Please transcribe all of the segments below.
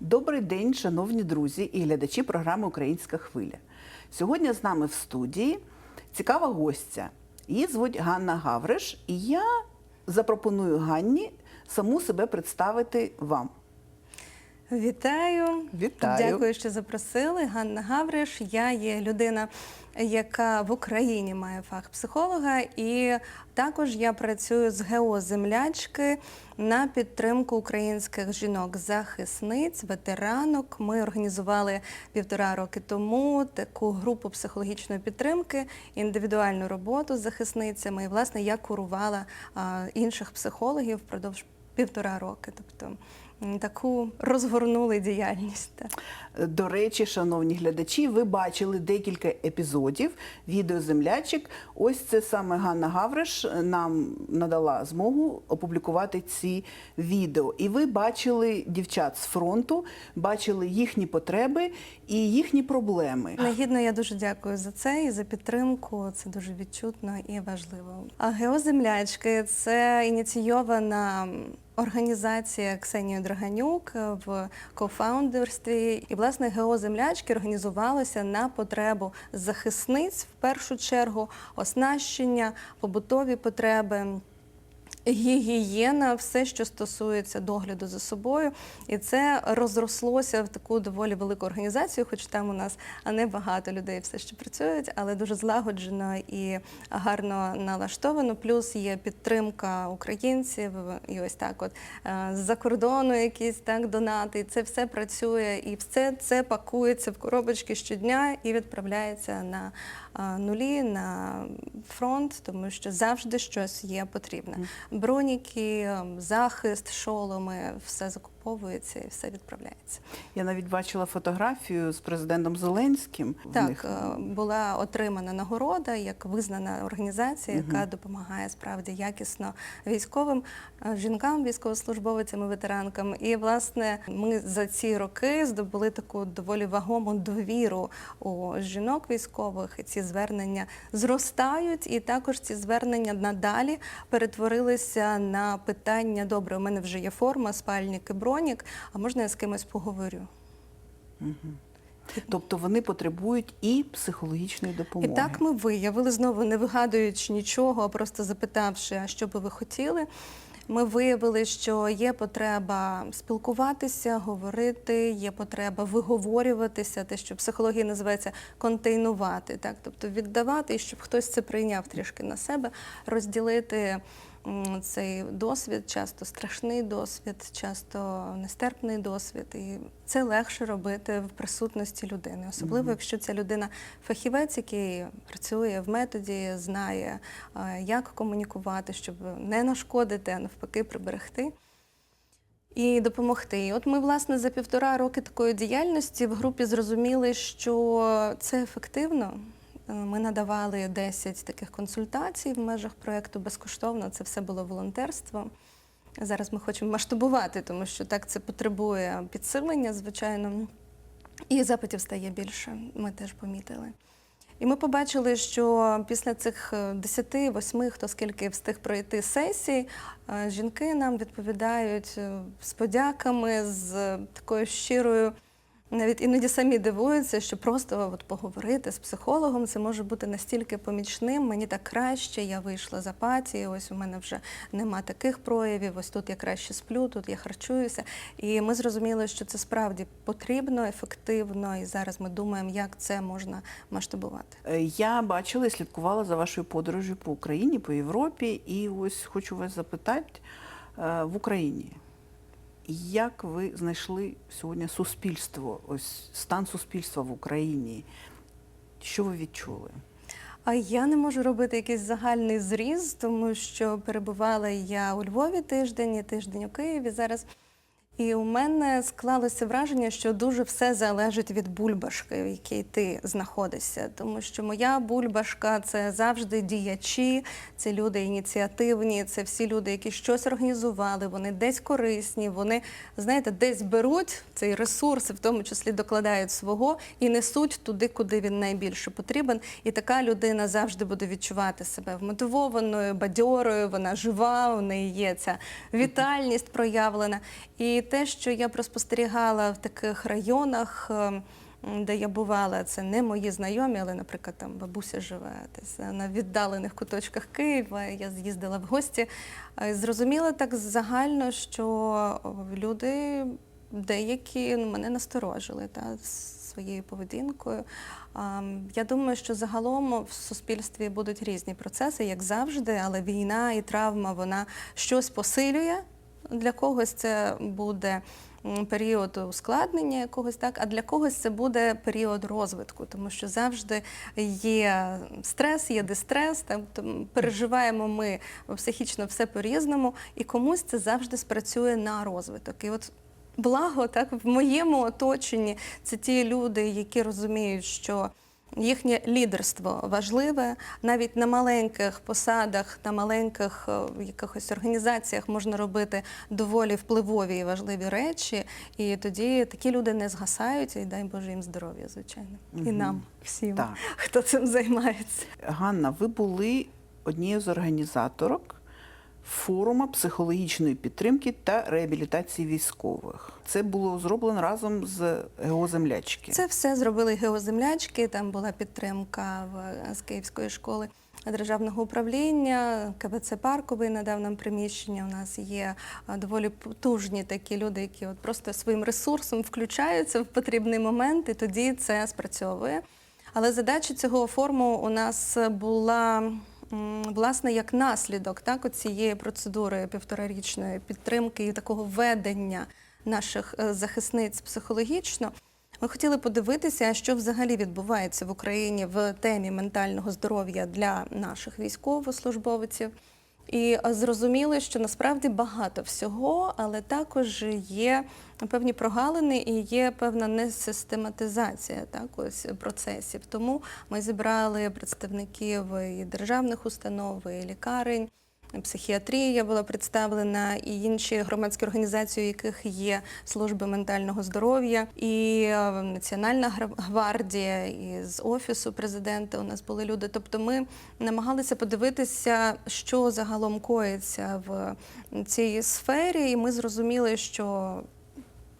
Добрий день, шановні друзі і глядачі програми Українська хвиля. Сьогодні з нами в студії цікава гостя. Її звуть Ганна Гавриш, і я запропоную Ганні саму себе представити вам. Вітаю. Вітаю. Дякую, що запросили. Ганна Гавриш. Я є людина, яка в Україні має фах психолога, і також я працюю з геоземлячки на підтримку українських жінок-захисниць, ветеранок. Ми організували півтора роки тому таку групу психологічної підтримки, індивідуальну роботу з захисницями. І власне я курувала інших психологів впродовж півтора роки. Тобто таку розгорнули діяльність. До речі, шановні глядачі, ви бачили декілька епізодів відео Землячик. Ось це саме Ганна Гавриш нам надала змогу опублікувати ці відео. І ви бачили дівчат з фронту, бачили їхні потреби і їхні проблеми. Негідно я дуже дякую за це і за підтримку. Це дуже відчутно і важливо. А геоземлячки це ініційована. Організація Ксенії Драганюк в кофаундерстві і власне геоземлячки організувалися на потребу захисниць в першу чергу, оснащення, побутові потреби. Гігієна, все, що стосується догляду за собою, і це розрослося в таку доволі велику організацію, хоч там у нас не багато людей все ще працюють, але дуже злагоджено і гарно налаштовано. Плюс є підтримка українців, і ось так, от е, з-за кордону якісь так донати. І це все працює, і все це пакується в коробочки щодня і відправляється на нулі на фронт, тому що завжди щось є потрібне. Броніки, ем, захист, шоломи, все закуповується і все відправляється. Я навіть бачила фотографію з президентом Зеленським. Так, них. е, була отримана нагорода як визнана організація, яка допомагає справді якісно військовим е, жінкам, військовослужбовцям і ветеранкам. І власне ми за ці роки здобули таку доволі вагому довіру у жінок військових. І ці звернення зростають, і також ці звернення надалі перетворилися на питання: добре, у мене вже є форма, спальник і бронік. А можна я з кимось поговорю? Тобто вони потребують і психологічної допомоги. І так ми виявили, знову не вигадуючи нічого, а просто запитавши, а що би ви хотіли. Ми виявили, що є потреба спілкуватися, говорити, є потреба виговорюватися, те, що в психології називається контейнувати, так тобто віддавати, і щоб хтось це прийняв трішки на себе, розділити цей досвід, часто страшний досвід, часто нестерпний досвід. І це легше робити в присутності людини, особливо якщо ця людина фахівець, який працює в методі, знає, е, як комунікувати, щоб не нашкодити, а навпаки, приберегти. І допомогти. І от ми, власне, за півтора роки такої діяльності в групі зрозуміли, що це ефективно. Е, Ми надавали 10 таких консультацій в межах проєкту безкоштовно. Це все було волонтерство. Зараз ми хочемо масштабувати, тому що так це потребує підсилення, звичайно, і запитів стає більше. Ми теж помітили. І ми побачили, що після цих 10-8, хто скільки встиг пройти сесій, е, жінки нам відповідають е, з подяками, з такою щирою. Навіть іноді самі дивуються, що просто от поговорити з психологом це може бути настільки помічним. Мені так краще, я вийшла з апатії, ось у мене вже нема таких проявів. Ось тут я краще сплю, тут я харчуюся. І ми зрозуміли, що це справді потрібно, ефективно. І зараз ми думаємо, як це можна масштабувати. Е, Я бачила і слідкувала за вашою подорожю по Україні, по Європі, і ось хочу вас запитати е, в Україні. Як ви знайшли сьогодні суспільство, ось стан суспільства в Україні? Що ви відчули? А я не можу робити якийсь загальний зріз, тому що перебувала я у Львові тиждень, тиждень у Києві зараз. І у мене склалося враження, що дуже все залежить від бульбашки, в якій ти знаходишся. Тому що моя бульбашка це завжди діячі, це люди ініціативні, це всі люди, які щось організували, вони десь корисні, вони, знаєте, десь беруть цей ресурс, в тому числі докладають свого і несуть туди, куди він найбільше потрібен. І така людина завжди буде відчувати себе вмотивованою, бадьорою, вона жива, у неї є ця вітальність проявлена. І Те, що я проспостерігала в таких районах, е, де я бувала, це не мої знайомі, але, наприклад, там бабуся живе десь на віддалених куточках Києва. Я з'їздила в гості. е, Зрозуміла так загально, що люди деякі ну, мене насторожили та, своєю поведінкою. Я думаю, що загалом в суспільстві будуть різні процеси, як завжди, але війна і травма вона щось посилює. Для когось це буде період ускладнення якогось так, а для когось це буде період розвитку, тому що завжди є стрес, є дистрес, тобто переживаємо ми психічно все по-різному, і комусь це завжди спрацює на розвиток. І от благо, так в моєму оточенні це ті люди, які розуміють, що їхнє лідерство важливе. Навіть на маленьких посадах, на маленьких е, якихось організаціях можна робити доволі впливові і важливі речі. І тоді такі люди не згасають, і дай Боже їм здоров'я, звичайно. І нам всім, Так. хто цим займається. Ганна, ви були однією з організаторок форуму психологічної підтримки та реабілітації військових. Це було зроблено разом з ГО «Землячки». Це все зробили геоземлячки. Там була підтримка в, з Київської школи державного управління, КБЦ Парковий надав нам приміщення. У нас є доволі потужні такі люди, які от просто своїм ресурсом включаються в потрібний момент, і тоді це спрацьовує. Але задача цього форуму у нас була власне як наслідок так, цієї процедури півторарічної підтримки і такого ведення наших е, захисниць психологічно. Ми хотіли подивитися, що взагалі відбувається в Україні в темі ментального здоров'я для наших військовослужбовців. І е, зрозуміли, що насправді багато всього, але також є певні прогалини і є певна несистематизація так, ось процесів. Тому ми зібрали представників і державних установ, і лікарень. Психіатрія була представлена і інші громадські організації, у яких є служби ментального здоров'я, і е, Національна гвардія, і з офісу президента у нас були люди. Тобто, ми намагалися подивитися, що загалом коїться в цій сфері, і ми зрозуміли, що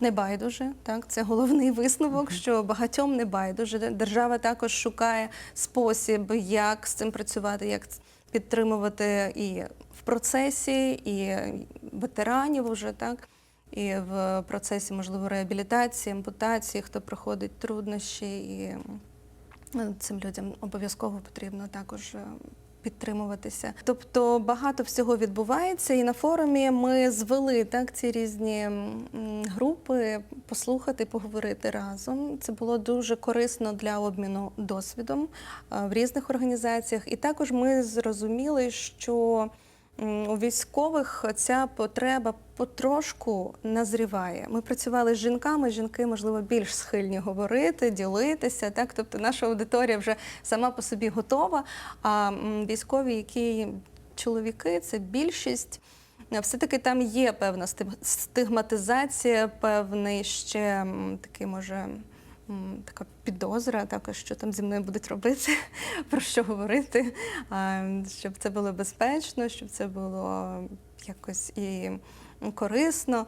не байдуже, так це головний висновок, що багатьом не байдуже. Держава також шукає спосіб, як з цим працювати, як підтримувати і в процесі, і ветеранів уже так. І в процесі, можливо, реабілітації, ампутації, хто проходить труднощі, і цим людям обов'язково потрібно також е, підтримуватися. Тобто багато всього відбувається, і на форумі ми звели так ці різні групи послухати, поговорити разом. Це було дуже корисно для обміну досвідом в різних організаціях. І також ми зрозуміли, що у військових ця потреба потрошку назріває. Ми працювали з жінками. Жінки, можливо, більш схильні говорити, ділитися. Так, тобто наша аудиторія вже сама по собі готова. А військові, які чоловіки, це більшість. Все-таки там є певна стиг- стигматизація, певний ще такий, може, така підозра, також, що там зі мною будуть робити, про що говорити, щоб це було безпечно, щоб це було якось і корисно.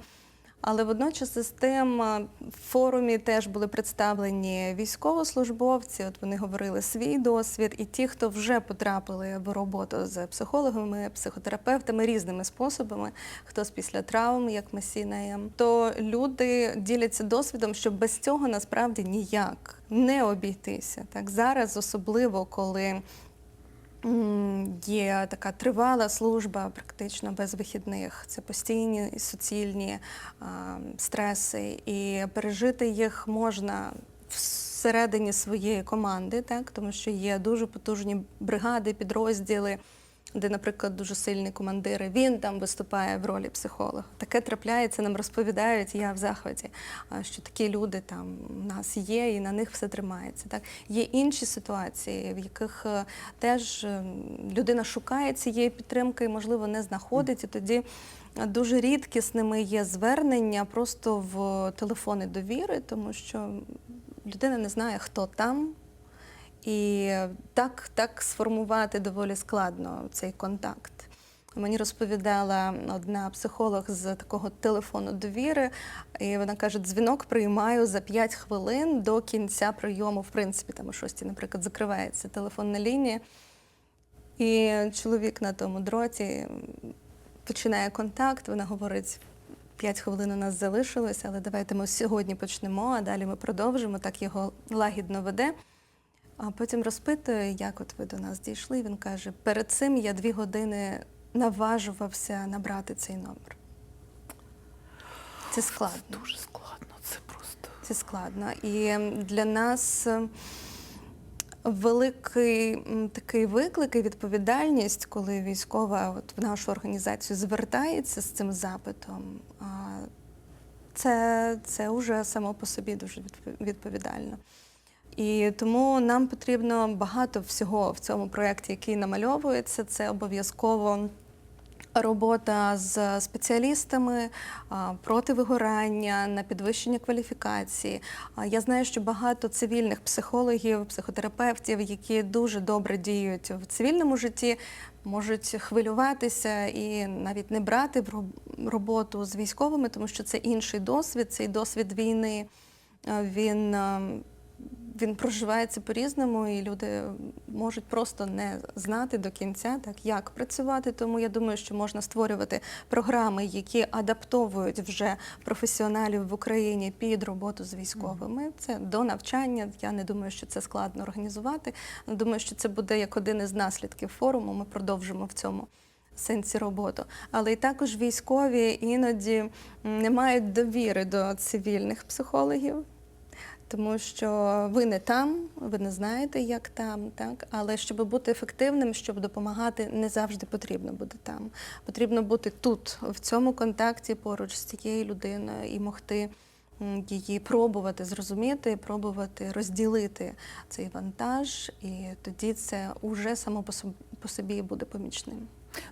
Але водночас із тим в форумі теж були представлені військовослужбовці. От вони говорили свій досвід, і ті, хто вже потрапили в роботу з психологами, психотерапевтами різними способами, хтось після травм, як ми то люди діляться досвідом, що без цього насправді ніяк не обійтися. Так зараз, особливо коли. Є така тривала служба, практично без вихідних. Це постійні суцільні стреси, і пережити їх можна всередині своєї команди, так? Тому що є дуже потужні бригади, підрозділи, де, наприклад, дуже сильний командир, він там виступає в ролі психолога. Таке трапляється, нам розповідають. Я в захваті, що такі люди там у нас є, і на них все тримається. Так є інші ситуації, в яких е, теж е, людина шукає цієї підтримки, і, можливо, не знаходить, і тоді. Дуже рідкісними є звернення просто в телефони довіри, тому що людина не знає, хто там, і так, так сформувати доволі складно цей контакт. Мені розповідала одна психолог з такого телефону довіри, і вона каже: дзвінок приймаю за 5 хвилин до кінця прийому. В принципі, там о 6, наприклад, закривається телефонна лінія. І чоловік на тому дроті починає контакт. Вона говорить: 5 хвилин у нас залишилось, але давайте ми сьогодні почнемо, а далі ми продовжимо. Так його лагідно веде. А потім розпитує, як от ви до нас дійшли. Він каже: перед цим я дві години наважувався набрати цей номер. Це складно. Дуже складно, це просто. Це складно. І для нас е, великий такий виклик і відповідальність, коли військова от в нашу організацію звертається з цим запитом. Це, це вже само по собі дуже відповідально. І тому нам потрібно багато всього в цьому проєкті, який намальовується. Це обов'язково робота з спеціалістами проти вигорання, на підвищення кваліфікації. Я знаю, що багато цивільних психологів, психотерапевтів, які дуже добре діють в цивільному житті, можуть хвилюватися і навіть не брати в роботу з військовими, тому що це інший досвід, цей досвід війни. Він а, він проживається по-різному, і люди можуть просто не знати до кінця, так як працювати. Тому я думаю, що можна створювати програми, які адаптовують вже професіоналів в Україні під роботу з військовими. Це до навчання. Я не думаю, що це складно організувати. Думаю, що це буде як один із наслідків форуму. Ми продовжимо в цьому. Сенсі роботу, але і також військові іноді не мають довіри до цивільних психологів, тому що ви не там, ви не знаєте, як там, так. Але щоб бути ефективним, щоб допомагати, не завжди потрібно бути там. Потрібно бути тут, в цьому контакті поруч з цією людиною і могти її пробувати зрозуміти, пробувати розділити цей вантаж, і тоді це уже само по собі буде помічним.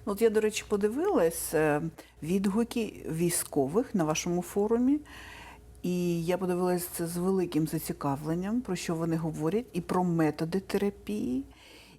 Ну, От я, до речі, подивилась е, відгуки військових на вашому форумі. І я подивилась це з великим зацікавленням, про що вони говорять, і про методи терапії,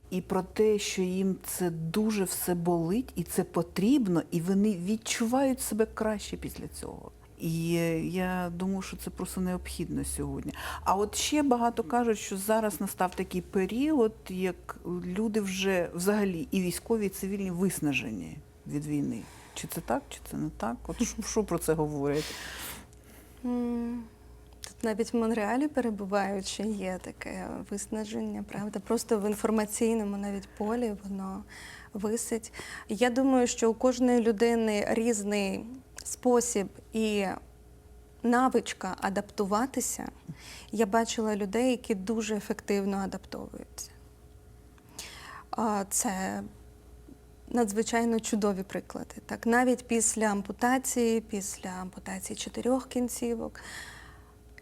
і про те, що їм це дуже все болить, і це потрібно, і вони відчувають себе краще після цього. І е, я думаю, що це просто необхідно сьогодні. А от ще багато кажуть, що зараз настав такий період, як люди вже взагалі і військові, і цивільні виснажені від війни. Чи це так, чи це не так? От що про це говорять? Тут навіть в Монреалі перебуваючи, є таке виснаження, правда. Просто в інформаційному навіть полі воно висить. Я думаю, що у кожної людини різний спосіб і навичка адаптуватися. Я бачила людей, які дуже ефективно адаптовуються. Це надзвичайно чудові приклади. Так, навіть після ампутації, після ампутації чотирьох кінцівок,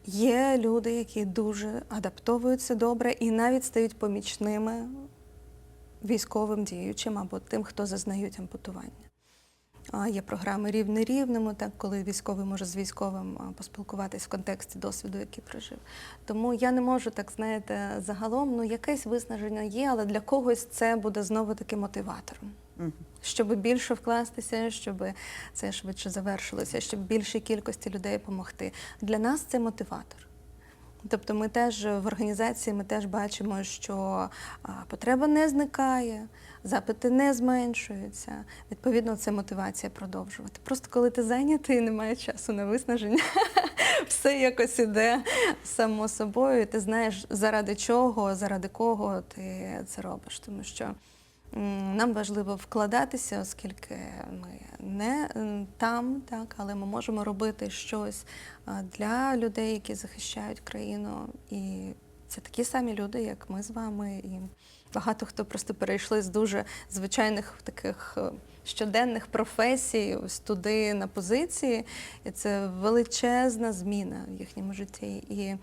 є люди, які дуже адаптовуються добре і навіть стають помічними військовим діючим або тим, хто зазнають ампутування. Є програми рівне рівному, так коли військовий може з військовим поспілкуватись в контексті досвіду, який прожив. Тому я не можу так, знаєте, загалом, ну якесь виснаження є, але для когось це буде знову таки мотиватором. Щоб більше вкластися, щоб це швидше завершилося, щоб більшій кількості людей допомогти. Для нас це мотиватор. Тобто ми теж в організації ми теж бачимо, що потреба не зникає, запити не зменшуються. Відповідно, це мотивація продовжувати. Просто коли ти зайнятий і немає часу на виснаження, все якось іде само собою, і ти знаєш, заради чого, заради кого ти це робиш. Тому що нам важливо вкладатися, оскільки ми не там, так, але ми можемо робити щось для людей, які захищають країну. І це такі самі люди, як ми з вами. І багато хто просто перейшли з дуже звичайних таких е, щоденних професій ось туди на позиції. І це величезна зміна в їхньому житті. І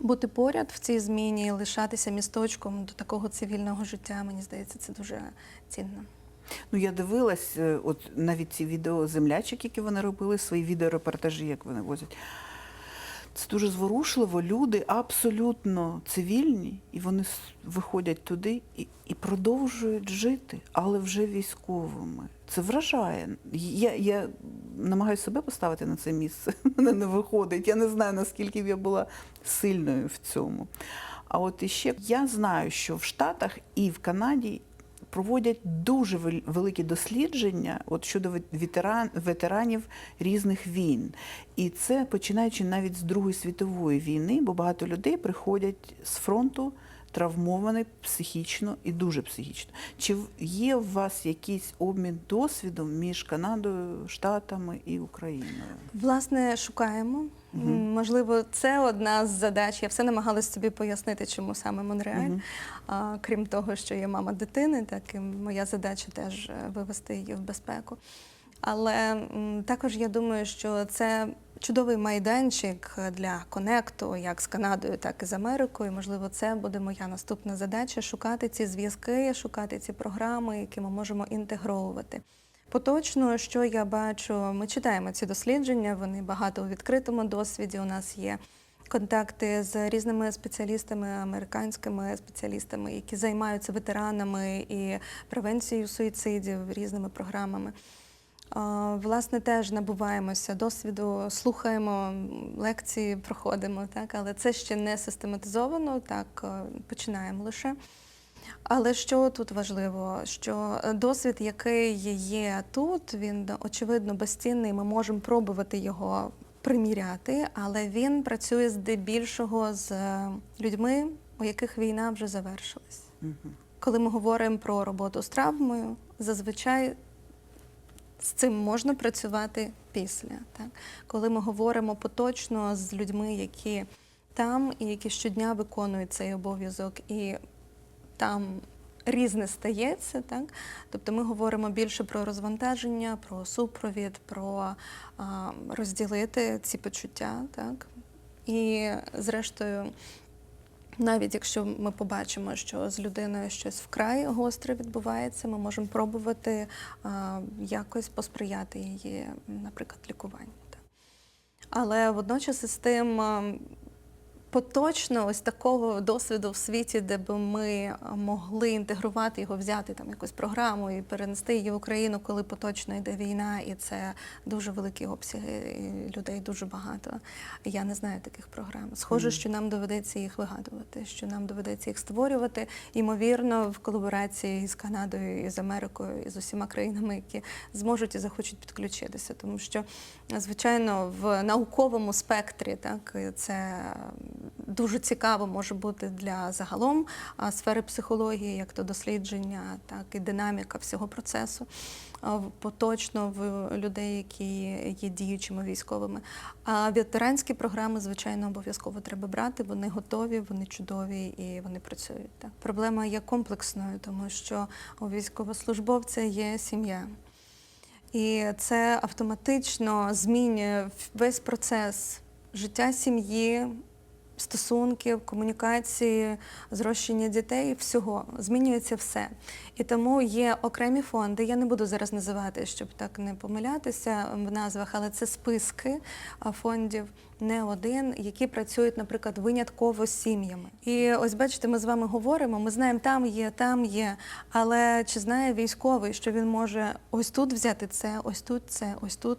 бути поряд в цій зміні, лишатися місточком до такого цивільного життя, мені здається, це дуже цінно. Ну, я дивилась, е, от навіть ці відео землячок, які вони робили, свої відеорепортажі, як вони возять. Це дуже зворушливо. Люди абсолютно цивільні, і вони виходять туди і, і продовжують жити, але вже військовими. Це вражає. Я, я намагаюся себе поставити на це місце. Мене не виходить. Я не знаю, наскільки б я була сильною в цьому. А от іще я знаю, що в Штатах і в Канаді проводять дуже великі дослідження от щодо ветеран, ветеранів різних війн. І це починаючи навіть з Другої світової війни, бо багато людей приходять з фронту травмовані психічно і дуже психічно. Чи є у вас якийсь обмін досвідом між Канадою, Штатами і Україною? Власне, шукаємо. М, Можливо, це одна з задач. Я все намагалась собі пояснити, чому саме Монреаль. А, крім того, що я мама дитини, так і моя задача теж е, вивести її в безпеку. Але також я думаю, що це чудовий майданчик для конекту, як з Канадою, так і з Америкою. Можливо, це буде моя наступна задача шукати ці зв'язки, шукати ці програми, які ми можемо інтегровувати. Поточно, що я бачу, ми читаємо ці дослідження, вони багато у відкритому досвіді. У нас є контакти з різними спеціалістами, американськими спеціалістами, які займаються ветеранами і превенцією суїцидів, різними програмами. Власне, теж набуваємося досвіду, слухаємо лекції, проходимо, так, але це ще не систематизовано, так е, починаємо лише. Але що тут важливо, що е, досвід, який є тут, він очевидно безцінний. Ми можемо пробувати його приміряти, але він працює здебільшого з е, людьми, у яких війна вже завершилась. Коли ми говоримо про роботу з травмою, зазвичай з цим можна працювати після. Так? Коли ми говоримо поточно з людьми, які там і які щодня виконують цей обов'язок, і там різне стається, так? Тобто ми говоримо більше про розвантаження, про супровід, про а, розділити ці почуття, так? І зрештою. Навіть якщо ми побачимо, що з людиною щось вкрай гостре відбувається, ми можемо пробувати а, якось посприяти її, наприклад, лікуванню. Але водночас із тим а, поточно ось такого досвіду в світі, де б ми могли інтегрувати його, взяти там якусь програму і перенести її в Україну, коли поточно йде війна, і це дуже великі обсяги і людей, дуже багато. Я не знаю таких програм. Схоже, що нам доведеться їх вигадувати, що нам доведеться їх створювати, ймовірно, в колаборації з Канадою і з Америкою і з усіма країнами, які зможуть і захочуть підключитися, тому що звичайно в науковому спектрі так це дуже цікаво може бути для загалом сфери психології, як то дослідження, так і динаміка всього процесу. Поточно в людей, які є діючими військовими. А ветеранські програми, звичайно, обов'язково треба брати. Вони готові, вони чудові і вони працюють. Так. Проблема є комплексною, тому що у військовослужбовця є сім'я. І це автоматично змінює весь процес життя сім'ї, стосунків, комунікації, зрощення дітей, всього змінюється все. І тому є окремі фонди. Я не буду зараз називати, щоб так не помилятися в назвах, але це списки фондів. Не один, які працюють, наприклад, винятково з сім'ями. І ось бачите, ми з вами говоримо. Ми знаємо, там є, там є. Але чи знає військовий, що він може ось тут взяти це, ось тут це, ось тут.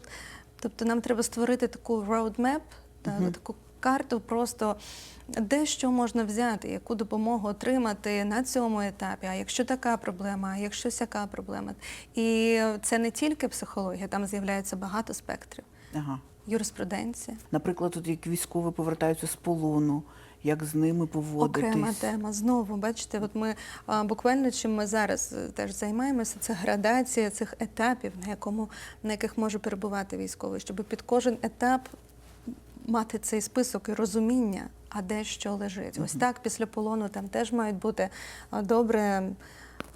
Тобто нам треба створити таку roadmap, та, таку карту, просто де що можна взяти, яку допомогу отримати на цьому етапі. А якщо така проблема, а якщо сяка проблема. І це не тільки психологія, там з'являється багато спектрів. Ага. Юриспруденція. Наприклад, тут як військові повертаються з полону, як з ними поводитись. Окрема тема. Знову, бачите, от ми а, буквально чим ми зараз е, теж займаємося, це градація цих етапів, на якому на яких може перебувати військовий, щоб під кожен етап мати цей список і розуміння, а де що лежить. Ось так після полону там теж мають бути добре.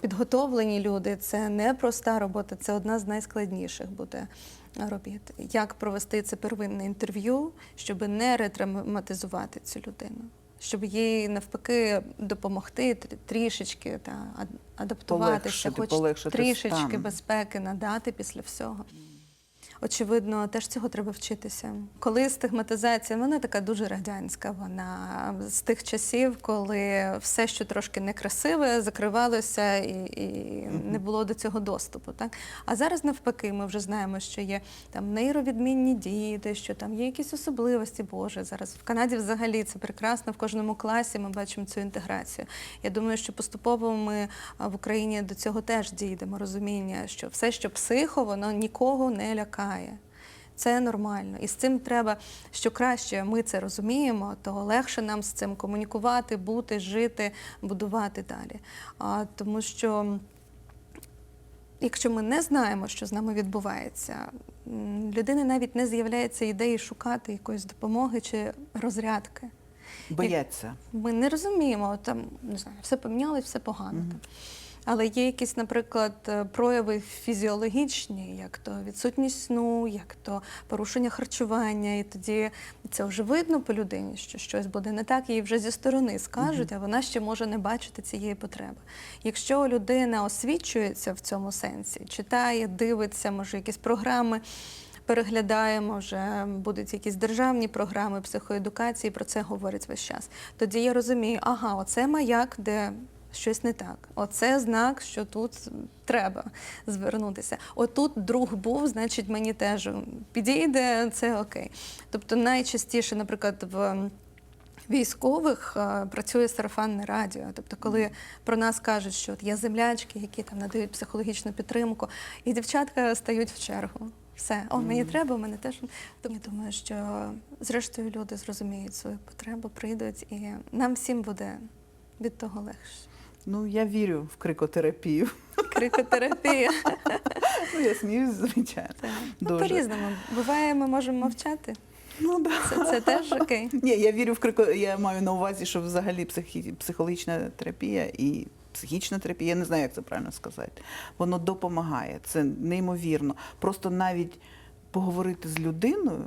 Підготовлені люди це не проста робота, це одна з найскладніших буде робіт. Як провести це первинне інтерв'ю, щоб не ретравматизувати цю людину, щоб їй навпаки допомогти тр- трішечки та адаптуватися, Полегшити, хоч полегшити трішечки стан. безпеки надати після всього. Очевидно, теж цього треба вчитися. Коли стигматизація, вона така дуже радянська. Вона з тих часів, коли все, що трошки некрасиве, закривалося і, і не було до цього доступу. Так? А зараз навпаки, ми вже знаємо, що є там нейровідмінні діти, що там є якісь особливості. Боже, зараз в Канаді взагалі це прекрасно. В кожному класі ми бачимо цю інтеграцію. Я думаю, що поступово ми в Україні до цього теж дійдемо. Розуміння, що все, що психо, воно нікого не лякає. Це нормально. І з цим треба, що краще ми це розуміємо, то легше нам з цим комунікувати, бути, жити, будувати далі. А, тому що якщо ми не знаємо, що з нами відбувається, людини навіть не з'являється ідеї шукати якоїсь допомоги чи розрядки. Бояться. Ми не розуміємо, там не знаю, все помінялось, все погано. Там. Але є якісь, наприклад, е, прояви фізіологічні, як то відсутність сну, як то порушення харчування, і тоді це вже видно по людині, що щось буде не так, їй вже зі сторони скажуть, а вона ще може не бачити цієї потреби. Якщо людина освічується в цьому сенсі, читає, дивиться, може, якісь програми переглядаємо, вже будуть якісь державні програми психоедукації, про це говорять весь час. Тоді я розумію, ага, оце маяк, де щось не так. Оце знак, що тут треба звернутися. Отут друг був, значить мені теж підійде, це окей. Тобто найчастіше, наприклад, в військових е, працює сарафанне радіо. Тобто, коли про нас кажуть, що от є землячки, які там надають психологічну підтримку, і дівчатка стають в чергу. Все, о, мені треба, мене теж. Тому я думаю, що зрештою люди зрозуміють свою потребу, прийдуть, і нам всім буде від того легше. Ну, я вірю в крикотерапію. Крикотерапія. Ну, я сміюсь, звичайно. Ну, по-різному. Буває, ми можемо мовчати. Ну, да. Це, це теж окей. Ні, я вірю в крико. Я маю на увазі, що взагалі психі... психологічна терапія і психічна терапія, я не знаю, як це правильно сказати. Воно допомагає. Це неймовірно. Просто навіть поговорити з людиною.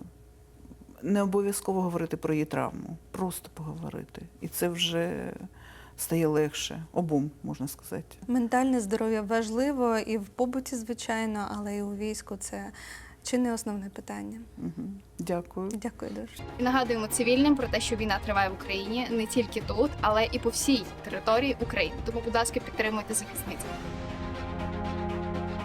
Не обов'язково говорити про її травму, просто поговорити. І це вже стає легше. Обом, можна сказати. Ментальне здоров'я важливо і в побуті, звичайно, але і у війську це чи не основне питання. Угу. Дякую. Дякую дуже. І нагадуємо цивільним про те, що війна триває в Україні не тільки тут, але і по всій території України. Тому, будь ласка, підтримуйте захисниць.